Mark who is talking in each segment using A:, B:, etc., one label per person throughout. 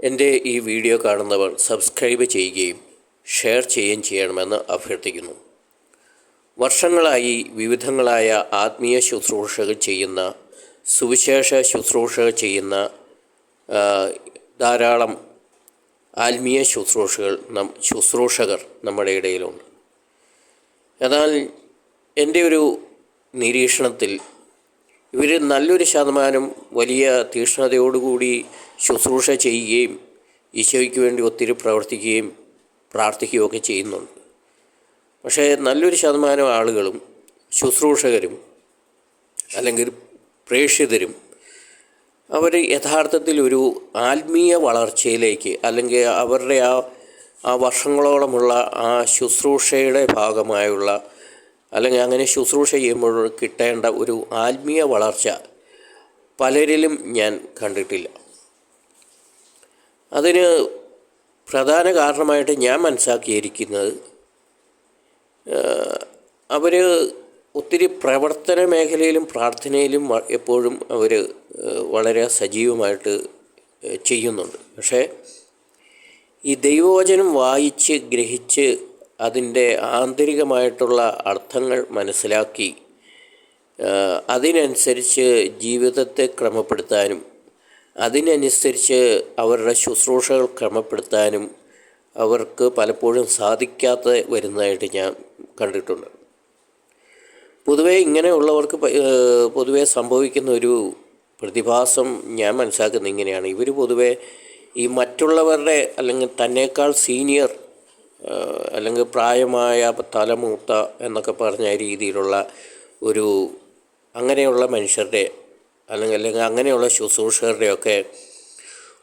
A: എന്റെ ഈ വീഡിയോ കാണുന്നവർ സബ്സ്ക്രൈബ് ചെയ്യുകയും ഷെയർ ചെയ്യുകയും ചെയ്യണമെന്ന് അഭ്യർത്ഥിക്കുന്നു. വർഷങ്ങളായി വിവിധങ്ങളായ ആത്മീയ ശുശ്രൂഷകൾ ചെയ്യുന്ന സുവിശേഷ ശുശ്രൂഷകൾ ചെയ്യുന്ന ധാരാളം ആത്മീയ ശുശ്രൂഷകൾ നം ശുശ്രൂഷകർ നമ്മുടെ ഇടയിലുണ്ട്. എന്നാൽ എന്റെ ഒരു നിരീക്ഷണത്തിൽ ഇവർ നല്ലൊരു ശതമാനം വലിയ തീക്ഷ്ണതയോടുകൂടി ശുശ്രൂഷ ചെയ്യുകയും ഈശോയ്ക്ക് വേണ്ടി ഒത്തിരി പ്രവർത്തിക്കുകയും പ്രാർത്ഥിക്കുകയൊക്കെ ചെയ്യുന്നുണ്ട്. പക്ഷേ നല്ലൊരു ശതമാനം ആളുകളും ശുശ്രൂഷകരും അല്ലെങ്കിൽ പ്രേക്ഷിതരും അവർ യഥാർത്ഥത്തിൽ ഒരു ആത്മീയ വളർച്ചയിലേക്ക് അല്ലെങ്കിൽ അവരുടെ ആ ആ വർഷങ്ങളോളമുള്ള ആ ശുശ്രൂഷയുടെ ഭാഗമായുള്ള അല്ലെങ്കിൽ അങ്ങനെ ശുശ്രൂഷ ചെയ്യുമ്പോൾ കിട്ടേണ്ട ഒരു ആത്മീയ വളർച്ച പലരിലും ഞാൻ കണ്ടിട്ടില്ല. അതിന് പ്രധാന കാരണമായിട്ട് ഞാൻ മനസ്സിലാക്കിയിരിക്കുന്നത് അവർ ഒത്തിരി പ്രവർത്തന മേഖലയിലും പ്രാർത്ഥനയിലും എപ്പോഴും അവർ വളരെ സജീവമായിട്ട് ചെയ്യുന്നുണ്ട്. പക്ഷേ ഈ ദൈവവചനം വായിച്ച് ഗ്രഹിച്ച് അതിന്റെ ആന്തരികമായിട്ടുള്ള അർത്ഥങ്ങൾ മനസ്സിലാക്കി അതിനനുസരിച്ച് ജീവിതത്തെ ക്രമപ്പെടുത്താനും അതിനനുസരിച്ച് അവരുടെ ശുശ്രൂഷകൾ ക്രമപ്പെടുത്താനും അവർക്ക് പലപ്പോഴും സാധിക്കാതെ വരുന്നതായിട്ട് ഞാൻ കണ്ടിട്ടുണ്ട്. പൊതുവേ ഇങ്ങനെയുള്ളവർക്ക് പൊതുവേ സംഭവിക്കുന്ന ഒരു പ്രതിഭാസം ഞാൻ മനസ്സിലാക്കുന്നത് ഇങ്ങനെയാണ്. ഇവർ പൊതുവേ ഈ മറ്റുള്ളവരുടെ അല്ലെങ്കിൽ തന്നേക്കാൾ സീനിയർ അല്ലെങ്കിൽ പ്രായമായ തലമൂത്ത എന്നൊക്കെ പറഞ്ഞ രീതിയിലുള്ള ഒരു അങ്ങനെയുള്ള മനുഷ്യരുടെ അല്ലെങ്കിൽ അല്ലെങ്കിൽ അങ്ങനെയുള്ള ശുശ്രൂഷകരുടെയൊക്കെ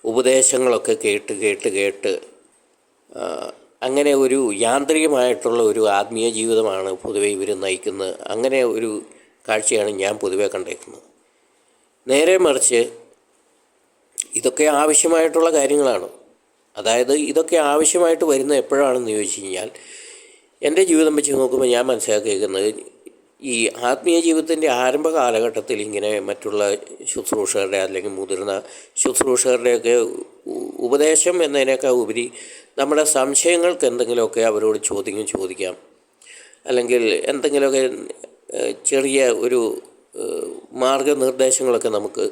A: ഉപദേശങ്ങളൊക്കെ കേട്ട് കേട്ട് കേട്ട് അങ്ങനെ ഒരു യാന്ത്രികമായിട്ടുള്ള ഒരു ആത്മീയ ജീവിതമാണ് പൊതുവെ ഇവർ നയിക്കുന്നത്. അങ്ങനെ ഒരു കാഴ്ചയാണ് ഞാൻ പൊതുവെ കണ്ടേക്കുന്നത്. നേരെ മറിച്ച് ഇതൊക്കെ ആവശ്യമായിട്ടുള്ള കാര്യങ്ങളാണ്. അതായത് ഇതൊക്കെ ആവശ്യമായിട്ട് വരുന്നത് എപ്പോഴാണെന്ന് ചോദിച്ചു കഴിഞ്ഞാൽ എന്റെ ജീവിതം വെച്ച് നോക്കുമ്പോൾ ഞാൻ മനസ്സിലാക്കിയിരിക്കുന്നത് ഈ ആത്മീയ ജീവിതത്തിന്റെ ആരംഭ കാലഘട്ടത്തിൽ ഇങ്ങനെ മറ്റുള്ള ശുശ്രൂഷകരുടെ അല്ലെങ്കിൽ മുതിർന്ന ശുശ്രൂഷകരുടെയൊക്കെ ഉപദേശം എന്നതിനേക്കാൾ ഉപരി നമ്മുടെ സംശയങ്ങൾക്ക് എന്തെങ്കിലുമൊക്കെ അവരോട് ചോദ്യങ്ങൾ ചോദിക്കാം. അല്ലെങ്കിൽ എന്തെങ്കിലുമൊക്കെ ചെറിയ ഒരു മാർഗനിർദ്ദേശങ്ങളൊക്കെ നമുക്ക്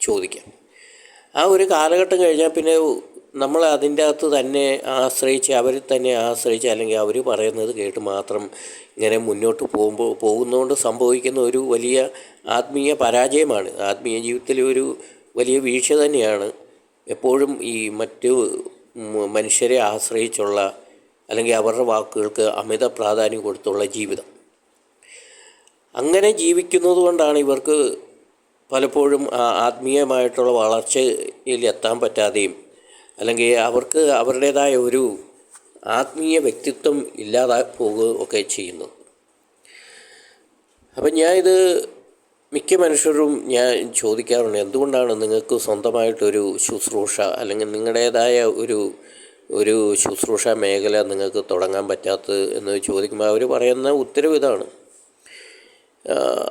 A: ചോദിക്കാം. ആ ഒരു കാലഘട്ടം കഴിഞ്ഞാൽ പിന്നെ നമ്മൾ അതിന്റെ അകത്ത് തന്നെ ആശ്രയിച്ച് അവർ തന്നെ ആശ്രയിച്ച് അല്ലെങ്കിൽ അവർ പറയുന്നത് കേട്ട് മാത്രം ഇങ്ങനെ മുന്നോട്ട് പോകുമ്പോൾ പോകുന്നതുകൊണ്ട് സംഭവിക്കുന്ന ഒരു വലിയ ആത്മീയ പരാജയമാണ്. ആത്മീയ ജീവിതത്തിലെ ഒരു വലിയ വീഴ്ച തന്നെയാണ്. എപ്പോഴും ഈ മറ്റു മനുഷ്യരെ ആശ്രയിച്ചുള്ള അല്ലെങ്കിൽ അവരുടെ വാക്കുകൾക്ക് അമിത പ്രാധാന്യം കൊടുത്തുള്ള ജീവിതം. അങ്ങനെ ജീവിക്കുന്നത് കൊണ്ടാണ് ഇവർക്ക് പലപ്പോഴും ആത്മീയമായിട്ടുള്ള വളർച്ചയിൽ എത്താൻ പറ്റാതെയും അല്ലെങ്കിൽ അവർക്ക് അവരുടേതായ ഒരു ആത്മീയ വ്യക്തിത്വം ഇല്ലാതായി പോകുക ഒക്കെ ചെയ്യുന്നു. അപ്പം ഞാൻ ഇത് മിക്ക മനുഷ്യരും ഞാൻ ചോദിക്കാറുണ്ട് എന്തുകൊണ്ടാണ് നിങ്ങൾക്ക് സ്വന്തമായിട്ടൊരു ശുശ്രൂഷ അല്ലെങ്കിൽ നിങ്ങളുടേതായ ഒരു ഒരു ശുശ്രൂഷ മേഖല നിങ്ങൾക്ക് തുടങ്ങാൻ പറ്റാത്തത് എന്ന് ചോദിക്കുമ്പോൾ അവർ പറയുന്ന ഉത്തരവ് ഇതാണ്.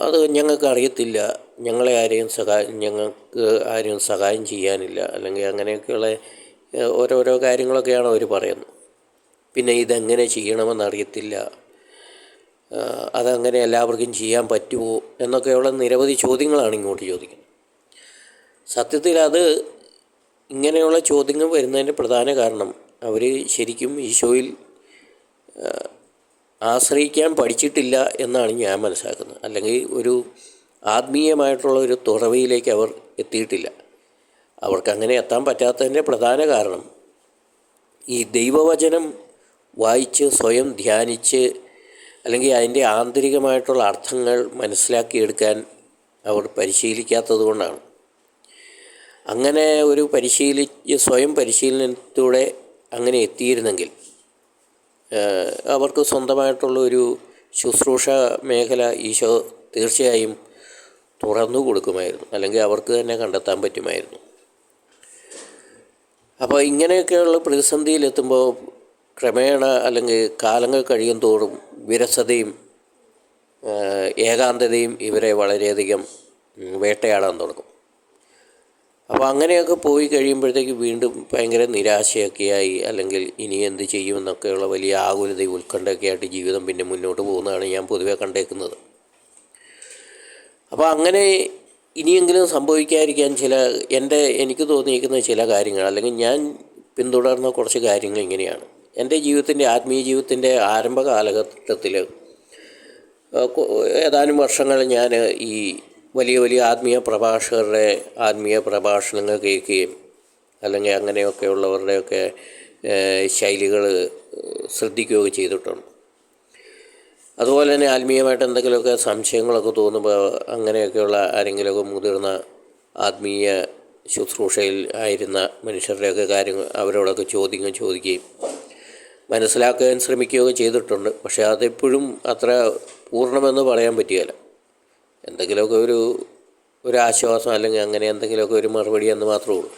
A: അത് ഞങ്ങൾക്ക് അറിയത്തില്ല ഞങ്ങളെ ആരെയും സഹായം ഞങ്ങൾക്ക് ആരെയും സഹായം ചെയ്യാനില്ല അല്ലെങ്കിൽ അങ്ങനെയൊക്കെയുള്ള ഓരോരോ കാര്യങ്ങളൊക്കെയാണ് അവർ പറയുന്നത്. പിന്നെ ഇതെങ്ങനെ ചെയ്യണമെന്ന് അറിയത്തില്ല അതങ്ങനെ എല്ലാവർക്കും ചെയ്യാൻ പറ്റുമോ എന്നൊക്കെയുള്ള നിരവധി ചോദ്യങ്ങളാണ് ഇങ്ങോട്ട് ചോദിക്കുന്നത്. സത്യത്തിൽ അത് ഇങ്ങനെയുള്ള ചോദ്യങ്ങൾ വരുന്നതിന്റെ പ്രധാന കാരണം അവർ ശരിക്കും ഈശോയിൽ ആശ്രയിക്കാൻ പഠിച്ചിട്ടില്ല എന്നാണ് ഞാൻ മനസ്സിലാക്കുന്നത്. അല്ലെങ്കിൽ ഒരു ആത്മീയമായിട്ടുള്ള ഒരു തുറവയിലേക്ക് അവർ എത്തിയിട്ടില്ല. അവർക്ക് അങ്ങനെ എത്താൻ പറ്റാത്തതിന്റെ പ്രധാന കാരണം ഈ ദൈവവചനം വായിച്ച് സ്വയം ധ്യാനിച്ച് അല്ലെങ്കിൽ അതിന്റെ ആന്തരികമായിട്ടുള്ള അർത്ഥങ്ങൾ മനസ്സിലാക്കിയെടുക്കാൻ അവർ പരിശീലിക്കാത്തത് കൊണ്ടാണ്. അങ്ങനെ ഒരു പരിശീലി സ്വയം പരിശീലനത്തിലൂടെ അങ്ങനെ എത്തിയിരുന്നെങ്കിൽ അവർക്ക് സ്വന്തമായിട്ടുള്ള ഒരു ശുശ്രൂഷ മേഖല ഈശോ തീർച്ചയായും തുറന്നു കൊടുക്കുമായിരുന്നു. അല്ലെങ്കിൽ അവർക്ക് തന്നെ കണ്ടെത്താൻ പറ്റുമായിരുന്നു. അപ്പോൾ ഇങ്ങനെയൊക്കെയുള്ള പ്രതിസന്ധിയിലെത്തുമ്പോൾ ക്രമേണ അല്ലെങ്കിൽ കാലങ്ങൾ കഴിയും തോറും വിരസതയും ഏകാന്തതയും ഇവരെ വളരെയധികം വേട്ടയാടാൻ തുടങ്ങും. അപ്പോൾ അങ്ങനെയൊക്കെ പോയി കഴിയുമ്പോഴത്തേക്ക് വീണ്ടും ഭയങ്കര നിരാശയൊക്കെയായി അല്ലെങ്കിൽ ഇനി എന്ത് ചെയ്യുമെന്നൊക്കെയുള്ള വലിയ ആകുലത ഉത്കണ്ഠയൊക്കെ ആയിട്ട് ജീവിതം പിന്നെ മുന്നോട്ട് പോകുന്നതാണ് ഞാൻ പൊതുവെ കണ്ടേക്കുന്നത്. അപ്പോൾ അങ്ങനെ ഇനിയെങ്കിലും സംഭവിക്കാതിരിക്കാൻ ചില എന്റെ എനിക്ക് തോന്നിയിരിക്കുന്ന ചില കാര്യങ്ങൾ അല്ലെങ്കിൽ ഞാൻ പിന്തുടർന്ന കുറച്ച് കാര്യങ്ങൾ ഇങ്ങനെയാണ്. എന്റെ ജീവിതത്തിന്റെ ആത്മീയ ജീവിതത്തിന്റെ ആരംഭ കാലഘട്ടത്തിൽ ഏതാനും വർഷങ്ങൾ ഞാൻ ഈ വലിയ വലിയ ആത്മീയ പ്രഭാഷകരുടെ ആത്മീയ പ്രഭാഷണങ്ങൾ കേൾക്കുകയും അല്ലെങ്കിൽ അങ്ങനെയൊക്കെ ഉള്ളവരുടെയൊക്കെ ശൈലികൾ ശ്രദ്ധിക്കുകയൊക്കെ ചെയ്തിട്ടുണ്ട്. അതുപോലെ തന്നെ ആത്മീയമായിട്ട് എന്തെങ്കിലുമൊക്കെ സംശയങ്ങളൊക്കെ തോന്നുമ്പോൾ അങ്ങനെയൊക്കെയുള്ള ആരെങ്കിലുമൊക്കെ മുതിർന്ന ആത്മീയ ശുശ്രൂഷയിൽ ആയിരുന്ന മനുഷ്യരുടെയൊക്കെ കാര്യങ്ങൾ അവരോടൊക്കെ ചോദ്യങ്ങൾ ചോദിക്കുകയും മനസ്സിലാക്കാൻ ശ്രമിക്കുകയൊക്കെ ചെയ്തിട്ടുണ്ട്. പക്ഷേ അതെപ്പോഴും അത്ര പൂർണമെന്ന് പറയാൻ പറ്റുകയില്ല. എന്തെങ്കിലുമൊക്കെ ഒരു ഒരു ആശ്വാസം അല്ലെങ്കിൽ അങ്ങനെ എന്തെങ്കിലുമൊക്കെ ഒരു മറുപടി എന്ന് മാത്രമേ ഉള്ളൂ.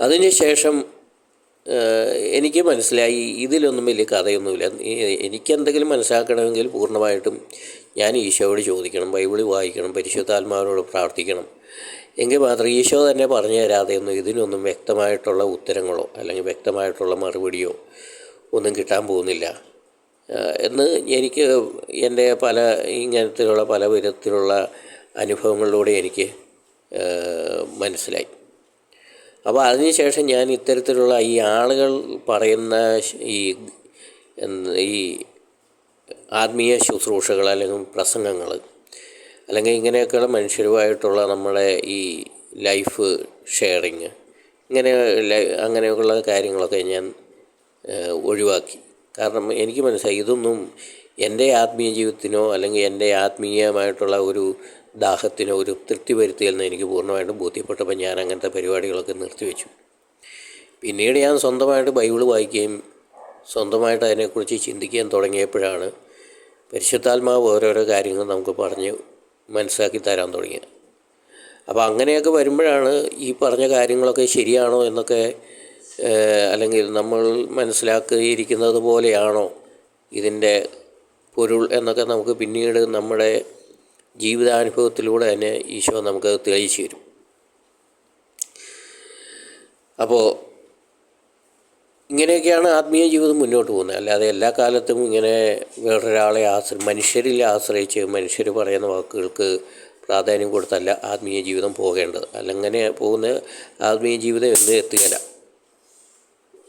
A: അതിന് ശേഷം എനിക്ക് മനസ്സിലായി ഇതിലൊന്നും വലിയ കഥയൊന്നുമില്ല. എനിക്കെന്തെങ്കിലും മനസ്സിലാക്കണമെങ്കിൽ പൂർണമായിട്ടും ഞാൻ ഈശോയോട് ചോദിക്കണം ബൈബിൾ വായിക്കണം പരിശുദ്ധാത്മാവിനോട് പ്രാർത്ഥിക്കണം. എങ്കിൽ മാത്രം ഈശോ തന്നെ പറഞ്ഞു തരാതെയൊന്നും ഇതിനൊന്നും വ്യക്തമായിട്ടുള്ള ഉത്തരങ്ങളോ അല്ലെങ്കിൽ വ്യക്തമായിട്ടുള്ള മറുപടിയോ ഒന്നും കിട്ടാൻ പോകുന്നില്ല. എന്ന് എനിക്ക് എന്റെ പല ഇങ്ങനത്തിലുള്ള പല വിധത്തിലുള്ള അനുഭവങ്ങളിലൂടെ എനിക്ക് മനസ്സിലായി. അപ്പോൾ അതിനുശേഷം ഞാൻ ഇത്തരത്തിലുള്ള ഈ ആളുകൾ പറയുന്ന ഈ ഈ ആത്മീയ ശുശ്രൂഷകൾ അല്ലെങ്കിൽ പ്രസംഗങ്ങൾ അല്ലെങ്കിൽ ഇങ്ങനെയൊക്കെയുള്ള മനുഷ്യരുമായിട്ടുള്ള നമ്മുടെ ഈ ലൈഫ് ഷെയറിങ് ഇങ്ങനെ അങ്ങനെയൊക്കെയുള്ള കാര്യങ്ങളൊക്കെ ഞാൻ ഒഴിവാക്കി. കാരണം എനിക്ക് മനസ്സിലായി ഇതൊന്നും എന്റെ ആത്മീയ ജീവിതത്തിനോ അല്ലെങ്കിൽ എന്റെ ആത്മീയമായിട്ടുള്ള ഒരു ദാഹത്തിനോ ഒരു തൃപ്തി വരുത്തിയെന്ന് എനിക്ക് പൂർണമായിട്ടും ബോധ്യപ്പെട്ടപ്പോൾ ഞാൻ അങ്ങനത്തെ പരിപാടികളൊക്കെ നിർത്തിവെച്ചു. പിന്നീട് ഞാൻ സ്വന്തമായിട്ട് ബൈബിൾ വായിക്കുകയും സ്വന്തമായിട്ട് അതിനെക്കുറിച്ച് ചിന്തിക്കാൻ തുടങ്ങിയപ്പോഴാണ് പരിശുദ്ധാത്മാവ് ഓരോരോ കാര്യങ്ങൾ നമുക്ക് പറഞ്ഞ് മനസ്സിലാക്കി തരാൻ തുടങ്ങിയത്. അപ്പോൾ അങ്ങനെയൊക്കെ വരുമ്പോഴാണ് ഈ പറഞ്ഞ കാര്യങ്ങളൊക്കെ ശരിയാണോ എന്നൊക്കെ അല്ലെങ്കിൽ നമ്മൾ മനസ്സിലാക്കിയിരിക്കുന്നത് പോലെയാണോ ഇതിന്റെ പൊരുൾ എന്നൊക്കെ നമുക്ക് പിന്നീട് നമ്മുടെ ജീവിതാനുഭവത്തിലൂടെ തന്നെ ഈശോ നമുക്ക് തെളിയിച്ചു തരും. അപ്പോൾ ഇങ്ങനെയൊക്കെയാണ് ആത്മീയ ജീവിതം മുന്നോട്ട് പോകുന്നത്. അല്ലാതെ എല്ലാ കാലത്തും ഇങ്ങനെ വേറൊരാളെ ആശ്ര മനുഷ്യരിൽ ആശ്രയിച്ച് മനുഷ്യർ പറയുന്ന വാക്കുകൾക്ക് പ്രാധാന്യം കൊടുത്തല്ല ആത്മീയ ജീവിതം പോകേണ്ടത്. അല്ലങ്ങനെ പോകുന്ന ആത്മീയ ജീവിതം എന്നും എത്തുകയില്ല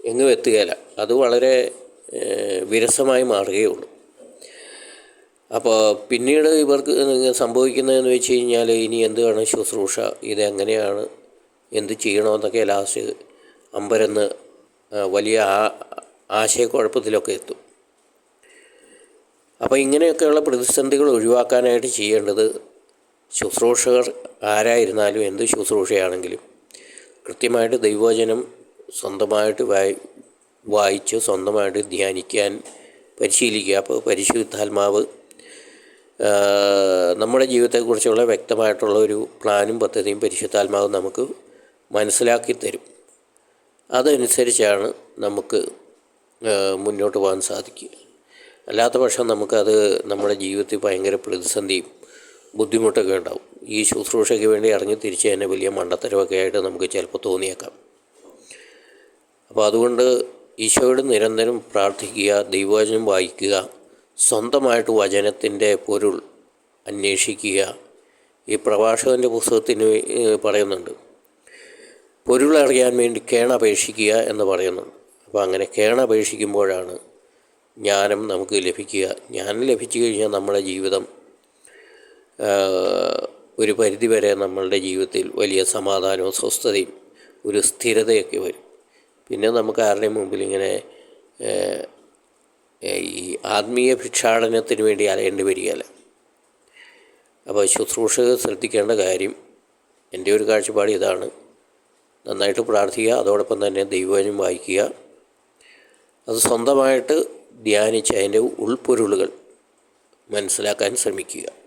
A: എങ്ങും എത്തുകയില്ല അത് വളരെ വിരസമായി മാറുകയുള്ളൂ അപ്പോൾ പിന്നീട് ഇവർക്ക് സംഭവിക്കുന്നതെന്ന് വെച്ച് കഴിഞ്ഞാൽ ഇനി എന്താണ് ശുശ്രൂഷ? ഇതെങ്ങനെയാണ് എന്ത് ചെയ്യണമെന്നൊക്കെ ലാസ്റ്റ് അമ്പരന്ന് വലിയ ആ ആശയക്കുഴപ്പത്തിലൊക്കെ എത്തും. അപ്പോൾ ഇങ്ങനെയൊക്കെയുള്ള പ്രതിസന്ധികൾ ഒഴിവാക്കാനായിട്ട് ചെയ്യേണ്ടത് ശുശ്രൂഷകർ ആരായിരുന്നാലും എന്ത് ശുശ്രൂഷയാണെങ്കിലും കൃത്യമായിട്ട് ദൈവവചനം സ്വന്തമായിട്ട് വായി വായിച്ച് സ്വന്തമായിട്ട് ധ്യാനിക്കാൻ പരിശീലിക്കുക. അപ്പോൾ പരിശുദ്ധാത്മാവ് നമ്മുടെ ജീവിതത്തെക്കുറിച്ചുള്ള വ്യക്തമായിട്ടുള്ള ഒരു പ്ലാനും പദ്ധതിയും പരിശുദ്ധാത്മാവ് നമുക്ക് മനസ്സിലാക്കി തരും. അതനുസരിച്ചാണ് നമുക്ക് മുന്നോട്ട് പോകാൻ സാധിക്കുക. അല്ലാത്ത പക്ഷം നമുക്കത് നമ്മുടെ ജീവിതത്തിൽ ഭയങ്കര പ്രതിസന്ധിയും ബുദ്ധിമുട്ടൊക്കെ ഉണ്ടാവും. ഈ ശുശ്രൂഷയ്ക്ക് വേണ്ടി ഇറങ്ങി തിരിച്ച് തന്നെ വലിയ മണ്ടത്തരമൊക്കെ ആയിട്ട് നമുക്ക് ചിലപ്പോൾ തോന്നിയേക്കാം. അപ്പോൾ അതുകൊണ്ട് ഈശോയോട് നിരന്തരം പ്രാർത്ഥിക്കുക ദൈവവചനം വായിക്കുക സ്വന്തമായിട്ട് വചനത്തിന്റെ പൊരുൾ അന്വേഷിക്കുക. ഈ പ്രഭാഷകന്റെ പുസ്തകത്തിന് പറയുന്നുണ്ട്. പൊരുളറിയാൻ വേണ്ടി കേണപേക്ഷിക്കുക എന്ന് പറയുന്നുണ്ട് അപ്പോൾ അങ്ങനെ കേണപേക്ഷിക്കുമ്പോഴാണ് ജ്ഞാനം നമുക്ക് ലഭിക്കുക. ജ്ഞാനം ലഭിച്ചു കഴിഞ്ഞാൽ നമ്മുടെ ജീവിതം ഒരു പരിധിവരെ നമ്മളുടെ ജീവിതത്തിൽ വലിയ സമാധാനവും സ്വസ്ഥതയും ഒരു സ്ഥിരതയൊക്കെ വരും. പിന്നെ നമുക്ക് ആരുടെയും മുമ്പിൽ ഇങ്ങനെ ഈ ആത്മീയ ഭിക്ഷാടനത്തിന് വേണ്ടി അലയേണ്ടി വരികയല്ല. അപ്പോൾ ശുശ്രൂഷകർ ശ്രദ്ധിക്കേണ്ട കാര്യം എന്റെ ഒരു കാഴ്ചപ്പാട് ഇതാണ്. നന്നായിട്ട് പ്രാർത്ഥിക്കുക അതോടൊപ്പം തന്നെ ദൈവവചനം വായിക്കുക. അത് സ്വന്തമായിട്ട് ധ്യാനിച്ച് അതിന്റെ ഉൾപ്പൊരുളുകൾ മനസ്സിലാക്കാൻ ശ്രമിക്കുക.